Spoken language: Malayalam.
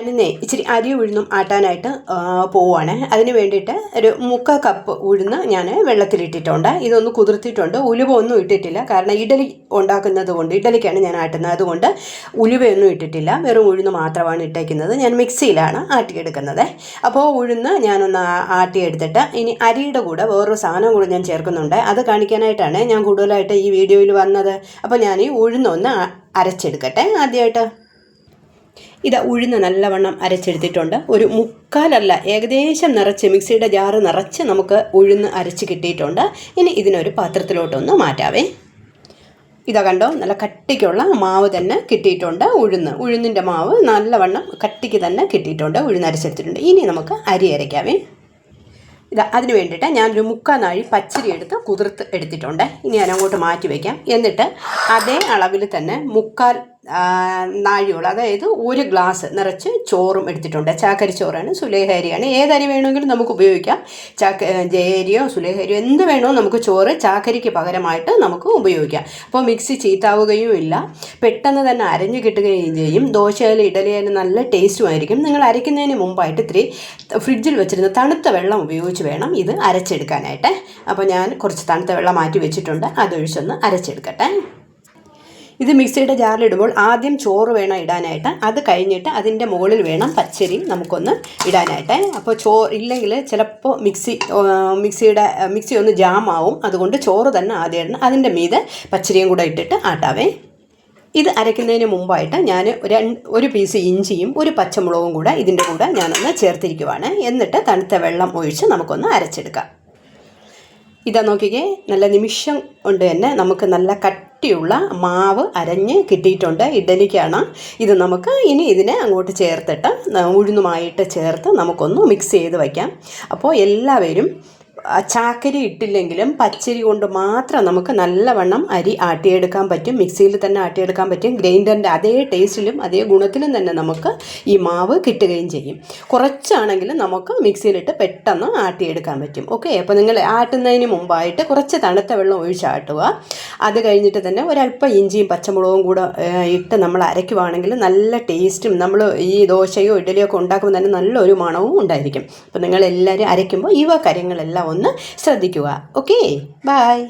ഞാനിന്നേ ഇച്ചിരി അരി ഉഴുന്നും ആട്ടാനായിട്ട് പോവുകയാണ് അതിന് വേണ്ടിയിട്ട് ഒരു മുക്കാൽ കപ്പ് ഉഴുന്ന് ഞാൻ വെള്ളത്തിലിട്ടിട്ടുണ്ട്. ഇതൊന്ന് കുതിർത്തിട്ടുണ്ട്. ഉലുവ ഒന്നും ഇട്ടിട്ടില്ല. കാരണം ഇഡലി ഉണ്ടാക്കുന്നത് കൊണ്ട് ഇഡലിക്കാണ് ഞാൻ ആട്ടുന്നത്. അതുകൊണ്ട് ഉലുവയൊന്നും ഇട്ടിട്ടില്ല. വെറും ഉഴുന്ന് മാത്രമാണ് ഇട്ടേക്കുന്നത്. ഞാൻ മിക്സിയിലാണ് ആട്ടിയെടുക്കുന്നത്. അപ്പോൾ ഉഴുന്ന് ഞാനൊന്ന് ആട്ടിയെടുത്തിട്ട് ഇനി അരിയുടെ കൂടെ വേറൊരു സാധനം കൂടെ ഞാൻ ചേർക്കുന്നുണ്ട്. അത് കാണിക്കാനായിട്ടാണ് ഞാൻ കൂടുതലായിട്ട് ഈ വീഡിയോയിൽ വന്നത്. അപ്പോൾ ഞാൻ ഈ ഉഴുന്നൊന്ന് അരച്ചെടുക്കട്ടെ ആദ്യമായിട്ട് ഇത് ഉഴുന്ന് നല്ലവണ്ണം അരച്ചെടുത്തിട്ടുണ്ട്. ഒരു മുക്കാലല്ല ഏകദേശം നിറച്ച് മിക്സിയുടെ ജാറ് നിറച്ച് നമുക്ക് ഉഴുന്ന് അരച്ച് കിട്ടിയിട്ടുണ്ട്. ഇനി ഇതിനൊരു പാത്രത്തിലോട്ടൊന്ന് മാറ്റാവേ. ഇതാ കണ്ടോ നല്ല കട്ടിക്കുള്ള മാവ് തന്നെ കിട്ടിയിട്ടുണ്ട് ഉഴുന്ന്. ഉഴുന്നിന്റെ മാവ് നല്ലവണ്ണം കട്ടിക്ക് തന്നെ കിട്ടിയിട്ടുണ്ട് ഉഴുന്ന് അരച്ചെടുത്തിട്ടുണ്ട്. ഇനി നമുക്ക് അരി അരയ്ക്കാവേ. ഇതാ അതിന് വേണ്ടിയിട്ട് ഞാനൊരു മുക്കാൽ നാഴി പച്ചരി എടുത്ത് കുതിർത്ത് എടുത്തിട്ടുണ്ട്. ഇനി ഞാൻ അങ്ങോട്ട് മാറ്റി വയ്ക്കാം. എന്നിട്ട് അതേ അളവിൽ തന്നെ മുക്കാൽ ആ, നാഴിയോളം അതായത് ഒരു ഗ്ലാസ് നിറച്ച് ചോറും എടുത്തിട്ടുണ്ട്. ചാക്കരി ചോറാണ് സുലേഹരിയാണ്. ഏതരി വേണമെങ്കിലും നമുക്ക് ഉപയോഗിക്കാം. ചാക്ക ജയരിയോ സുലേഹരിയോ എന്ത് വേണോ നമുക്ക് ചോറ് ചാക്കരിക്ക് പകരമായിട്ട് നമുക്ക് ഉപയോഗിക്കാം. അപ്പോൾ മിക്സി ചീത്താവുകയും ഇല്ല. പെട്ടെന്ന് തന്നെ അരഞ്ഞു കിട്ടുകയും ചെയ്യും. ദോശയായാലും ഇഡലിയായാലും നല്ല ടേസ്റ്റുമായിരിക്കും നിങ്ങൾ അരയ്ക്കുന്നതിന് മുമ്പായിട്ട് ഇത്തിരി ഫ്രിഡ്ജിൽ വെച്ചിരുന്ന തണുത്ത വെള്ളം ഉപയോഗിച്ച് വേണം ഇത് അരച്ചെടുക്കാനായിട്ട്. അപ്പോൾ ഞാൻ കുറച്ച് തണുത്ത വെള്ളം മാറ്റി വെച്ചിട്ടുണ്ട്. അതൊഴിച്ചൊന്ന് അരച്ചെടുക്കട്ടെ. ഇത് മിക്സിയുടെ ജാറിലിടുമ്പോൾ ആദ്യം ചോറ് വേണം ഇടാനായിട്ട്. അത് കഴിഞ്ഞിട്ട് അതിന്റെ മുകളിൽ വേണം പച്ചരിയും നമുക്കൊന്ന് ഇടാനായിട്ട്. അപ്പോൾ ചോറ് ഇല്ലെങ്കിൽ ചിലപ്പോൾ മിക്സി മിക്സിയുടെ മിക്സി ഒന്ന് ജാം ആവും അതുകൊണ്ട് ചോറ് തന്നെ ആദ്യം ഇടണം. അതിന്റെ മീതെ പച്ചരിയും കൂടെ ഇട്ടിട്ട് ആട്ടാവേ. ഇത് അരയ്ക്കുന്നതിന് മുമ്പായിട്ട് ഞാൻ ഒരു പീസ് ഇഞ്ചിയും ഒരു പച്ചമുളകും കൂടെ ഇതിന്റെ കൂടെ ഞാനൊന്ന് ചേർത്തിരിക്കുവാണ്. എന്നിട്ട് തണുത്ത വെള്ളം ഒഴിച്ച് നമുക്കൊന്ന് അരച്ചെടുക്കാം. ഇതാ നോക്കിക്കേ നല്ല നിമിഷം കൊണ്ട് തന്നെ നമുക്ക് നല്ല കട്ടിയുള്ള മാവ് അരഞ്ഞ് കിട്ടിയിട്ടുണ്ട് ഇഡലിക്കാണ്. ഇത് നമുക്ക് ഇനി ഇതിനെ അങ്ങോട്ട് ചേർത്തിട്ട് ഉഴുന്നുമായിട്ട് ചേർത്ത് നമുക്കൊന്ന് മിക്സ് ചെയ്ത് വയ്ക്കാം. അപ്പോൾ എല്ലാവരും ചാക്കരി ഇട്ടില്ലെങ്കിലും പച്ചരി കൊണ്ട് മാത്രം നമുക്ക് നല്ലവണ്ണം അരി ആട്ടിയെടുക്കാൻ പറ്റും. മിക്സിയിൽ തന്നെ ആട്ടിയെടുക്കാൻ പറ്റും. ഗ്രൈൻഡറിന്റെ അതേ ടേസ്റ്റിലും അതേ ഗുണത്തിലും തന്നെ നമുക്ക് ഈ മാവ് കിട്ടുകയും ചെയ്യും. കുറച്ചാണെങ്കിലും നമുക്ക് മിക്സിയിലിട്ട് പെട്ടെന്ന് ആട്ടിയെടുക്കാൻ പറ്റും. ഓക്കെ? അപ്പോൾ നിങ്ങൾ ആട്ടുന്നതിന് മുമ്പായിട്ട് കുറച്ച് തണുത്ത വെള്ളം ഒഴിച്ചാട്ടുക അത് കഴിഞ്ഞിട്ട് തന്നെ ഒരല്പം ഇഞ്ചിയും പച്ചമുളകും കൂടെ ഇട്ട് നമ്മൾ അരയ്ക്കുവാണെങ്കിൽ നല്ല ടേസ്റ്റും നമ്മൾ ഈ ദോശയോ ഇഡലിയോ ഒക്കെ ഉണ്ടാക്കുമ്പോൾ തന്നെ നല്ലൊരു മണവും ഉണ്ടായിരിക്കും. അപ്പോൾ നിങ്ങളെല്ലാവരും അരയ്ക്കുമ്പോൾ ഇവ കാര്യങ്ങളെല്ലാം ഒന്ന് ശ്രദ്ധിക്കുക. Okay bye